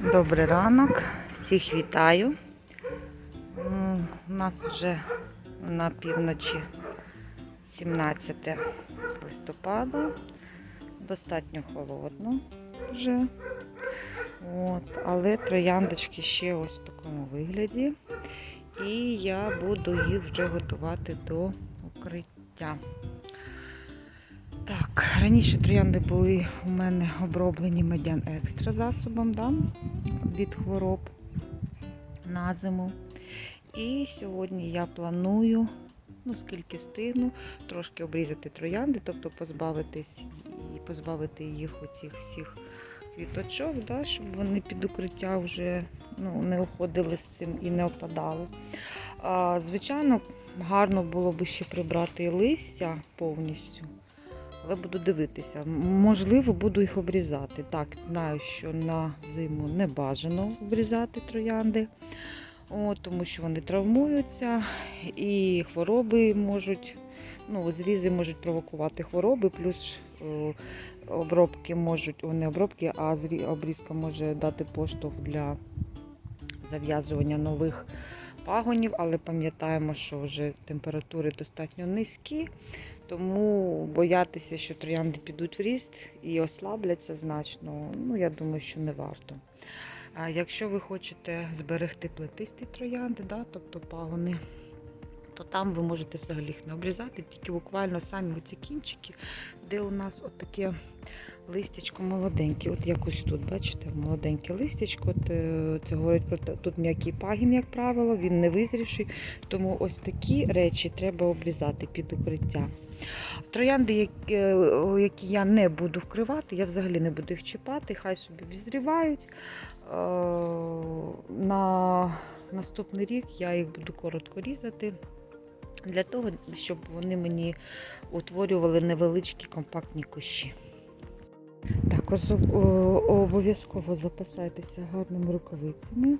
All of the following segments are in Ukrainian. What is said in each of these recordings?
Добрий ранок, всіх вітаю. У нас вже на півночі 17 листопада. Достатньо холодно вже. От, але трояндочки ще ось в такому вигляді. І я буду їх вже готувати до укриття. Так, раніше троянди були у мене оброблені медян екстра засобом да, від хвороб на зиму. І сьогодні я планую, ну скільки встигну, трошки обрізати троянди, тобто позбавитись і позбавити їх оцих всіх квіточок, да, щоб вони під укриття вже ну, не уходили з цим і не опадали. А, звичайно, гарно було б ще прибрати листя повністю але буду дивитися. Можливо, буду їх обрізати. Так, знаю, що на зиму не бажано обрізати троянди, о, тому що вони травмуються і хвороби можуть, ну, зрізи можуть провокувати хвороби, плюс е, обробки можуть, о, не обробки, а зрі- обрізка може дати поштовх для зав'язування нових пагонів, але пам'ятаємо, що вже температури достатньо низькі. Тому боятися, що троянди підуть в ріст і ослабляться значно, ну я думаю, що не варто. А якщо ви хочете зберегти плетисті троянди, да, тобто пагони, то там ви можете взагалі їх не обрізати, тільки буквально самі оці кінчики, де у нас отаке листячко молоденьке. От якось тут, бачите, молоденьке листячко. Е, це говорить про те, тут м'який пагін, як правило, він не визрівший. Тому ось такі речі треба обрізати під укриття. Троянди, які, е, я не буду вкривати, я взагалі не буду їх чіпати, хай собі відзрівають. Е, На наступний рік я їх буду коротко різати для того, щоб вони мені утворювали невеличкі компактні кущі. Так, обов'язково запасайтеся гарними рукавицями.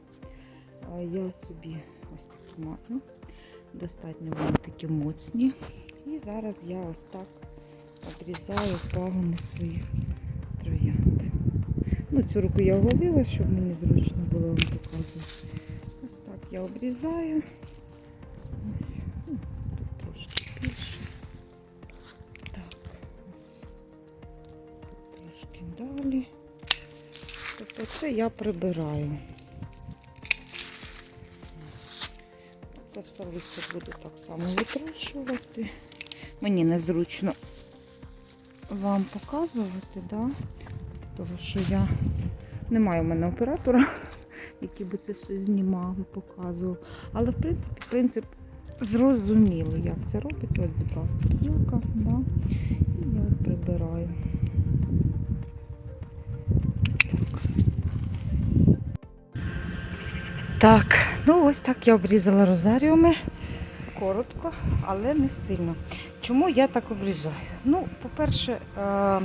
Я собі ось такі маю. Достатньо вони такі моцні. І зараз я ось так обрізаю пагони своїх троянд. Ну, цю руку я оголила, щоб мені зручно було вам показувати. Ось так я обрізаю. Це я прибираю. Це все листя буду так само витрушувати. Мені незручно вам показувати, да? тому що я не маю в мене оператора, який би це все знімав і показував. Але в принципі принцип зрозумілий, як це робиться. Ось, будь ласка, гілка, да? і я прибираю. Так, ну ось так я обрізала розаріуми. Коротко, але не сильно. Чому я так обрізаю? Ну, по-перше, е,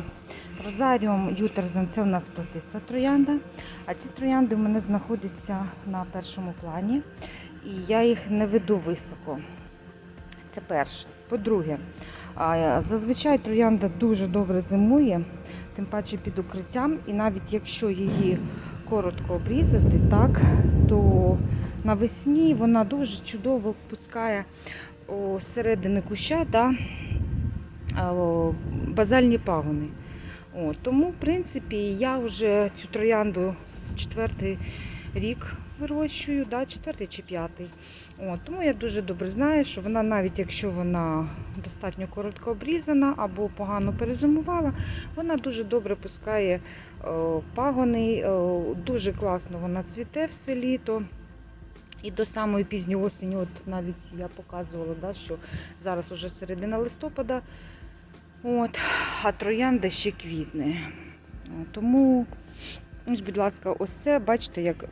розаріум Ютерзен це у нас плетиста троянда, а ці троянди у мене знаходяться на першому плані, і я їх не веду високо. Це перше. По-друге, зазвичай троянда дуже добре зимує, тим паче під укриттям, і навіть якщо її коротко обрізати, так, то навесні вона дуже чудово пускає у середини куща да, базальні пагони. О, тому, в принципі, я вже цю троянду четвертий рік вирощую, да, четвертий чи п'ятий. О, тому я дуже добре знаю, що вона, навіть якщо вона достатньо коротко обрізана або погано перезимувала, вона дуже добре пускає пагони, дуже класно вона цвіте все літо. І до самої пізньої осені, от навіть я показувала, да, що зараз уже середина листопада, от, а троянда ще квітне. Тому, ось, будь ласка, ось це, бачите, як е,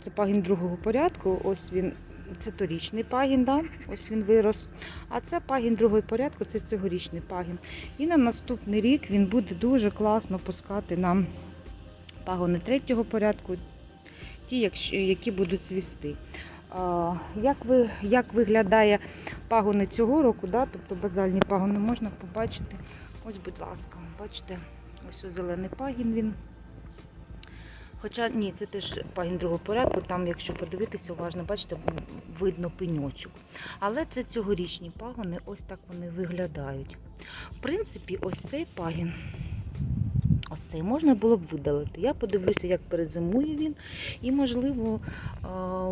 це пагін другого порядку. Ось він, це торічний пагін, да? ось він вирос. А це пагін другого порядку, це цьогорічний пагін. І на наступний рік він буде дуже класно пускати нам пагони третього порядку, ті, які будуть цвісти. Як, ви, як виглядає пагони цього року, да? тобто базальні пагони можна побачити. Ось, будь ласка, бачите, ось зелений пагін він. Хоча ні, це теж пагін другого порядку. Там, якщо подивитися уважно, бачите, видно пеньочок. Але це цьогорічні пагони, ось так вони виглядають. В принципі, ось цей пагін. Ось цей можна було б видалити. Я подивлюся, як перезимує він, і, можливо,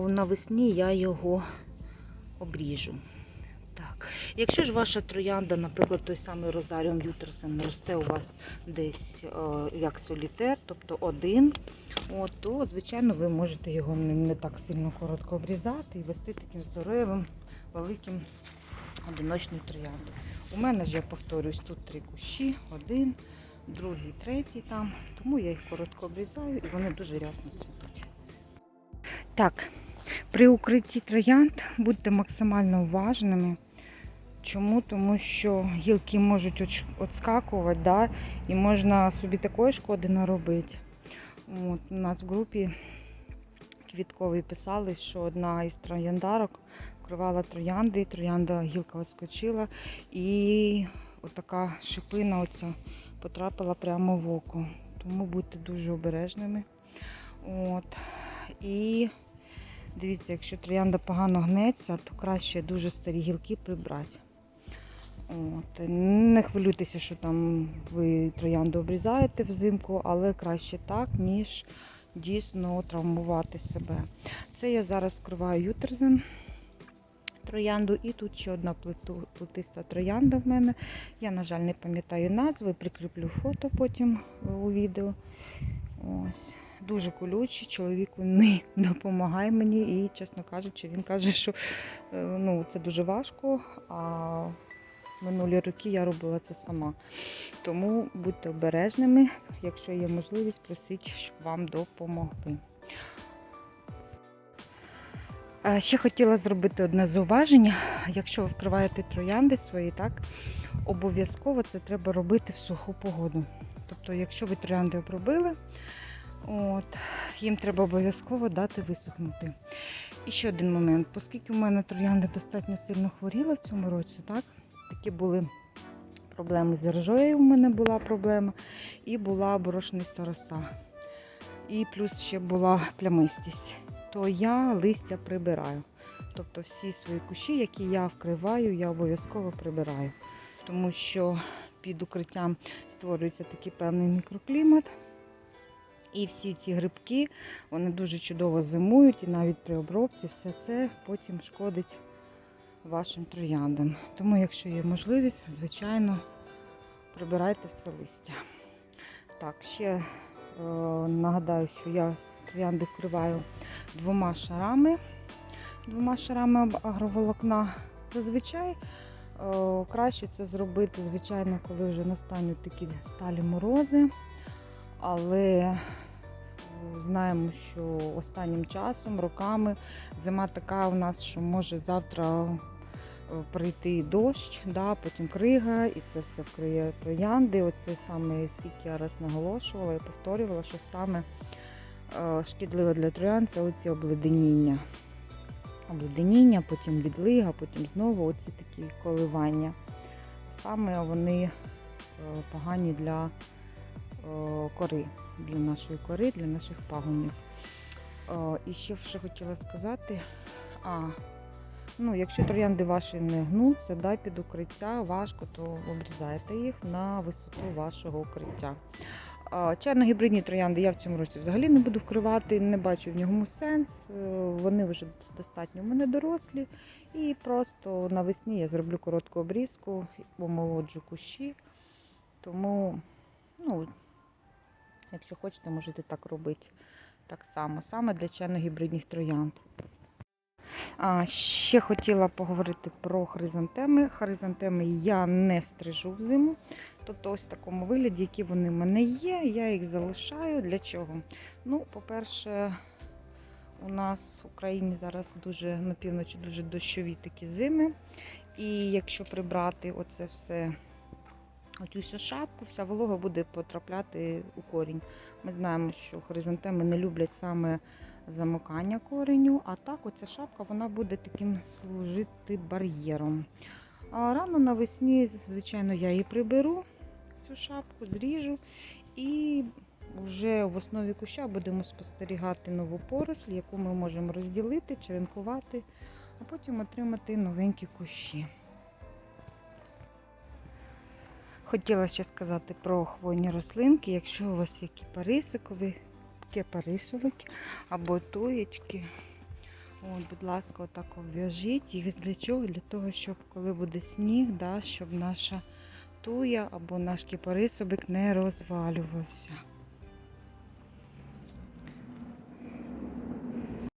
навесні я його обріжу. Так. Якщо ж ваша троянда, наприклад, той самий Розаріум Ютерсен росте у вас десь е, як солітер, тобто один, от, то, звичайно, ви можете його не, не так сильно коротко обрізати і вести таким здоровим, великим одиночним трояндом. У мене ж я повторюсь, тут три кущі, один, другий, третій там. Тому я їх коротко обрізаю і вони дуже рясно цвітуть. Так, при укритті троянд будьте максимально уважними. Чому? Тому що гілки можуть отскакувати, да? і можна собі такої шкоди наробити. От, у нас в групі квітковій писали, що одна із трояндарок вкривала троянди, троянда гілка отскочила, і отака шипина оця потрапила прямо в око. Тому будьте дуже обережними. От. І дивіться, якщо троянда погано гнеться, то краще дуже старі гілки прибрати. От. Не хвилюйтеся, що там ви троянду обрізаєте взимку, але краще так, ніж дійсно травмувати себе. Це я зараз вкриваю ютерзен троянду, і тут ще одна плиту, плетиста троянда в мене. Я, на жаль, не пам'ятаю назви, прикріплю фото потім у відео. Ось. Дуже колючий, чоловіку не допомагає мені, і, чесно кажучи, він каже, що е, ну, це дуже важко. А минулі роки я робила це сама. Тому будьте обережними, якщо є можливість, просіть, щоб вам допомогли. Ще хотіла зробити одне зауваження. Якщо ви вкриваєте троянди свої, так обов'язково це треба робити в суху погоду. Тобто, якщо ви троянди обробили, от, їм треба обов'язково дати висохнути. І ще один момент, оскільки у мене троянди достатньо сильно хворіли в цьому році, так, такі були проблеми з ржою, у мене була проблема, і була борошниста роса. І плюс ще була плямистість, то я листя прибираю. Тобто всі свої кущі, які я вкриваю, я обов'язково прибираю. Тому що під укриттям створюється такий певний мікроклімат. І всі ці грибки вони дуже чудово зимують, і навіть при обробці все це потім шкодить вашим трояндам. Тому, якщо є можливість, звичайно, прибирайте все листя. Так, ще е, нагадаю, що я троянди вкриваю двома шарами, двома шарами аг- агроволокна. Зазвичай е, краще це зробити, звичайно, коли вже настануть такі сталі морози. Але е, знаємо, що останнім часом, роками, зима така у нас, що може завтра прийти дощ, да, потім крига, і це все вкриє троянди. Оце саме, скільки я раз наголошувала і повторювала, що саме е, шкідливо для троянд це оці обледеніння. Обледеніння, потім відлига, потім знову оці такі коливання. Саме вони е, погані для е, кори, для нашої кори, для наших пагонів. І ще хотіла сказати, а, ну, якщо троянди ваші не гнуться, да, під укриття важко, то обрізайте їх на висоту вашого укриття. Чайно-гібридні троянди я в цьому році взагалі не буду вкривати, не бачу в ньому сенс. Е, Вони вже достатньо в мене дорослі. І просто навесні я зроблю коротку обрізку, омолоджу кущі. Тому, ну, якщо хочете, можете так робити так само, саме для чайно-гібридних троянд. А, ще хотіла поговорити про хризантеми. Хризантеми я не стрижу взиму. Тобто, ось в такому вигляді, які вони в мене є, я їх залишаю. Для чого? Ну, по-перше, у нас в Україні зараз дуже на півночі дуже дощові такі зими. І якщо прибрати оце все, оцю шапку, вся волога буде потрапляти у корінь. Ми знаємо, що хризантеми не люблять саме замокання кореню, а так оця шапка вона буде таким служити бар'єром. А рано навесні, звичайно, я її приберу, цю шапку, зріжу і вже в основі куща будемо спостерігати нову поросль, яку ми можемо розділити, черенкувати, а потім отримати новенькі кущі. Хотіла ще сказати про хвойні рослинки. Якщо у вас є кіпарисикові, кіпарисовики або туєчки, от, будь ласка, отак обв'яжіть їх для чого? Для того, щоб коли буде сніг, да, щоб наша туя або наш кіпарисовик не розвалювався.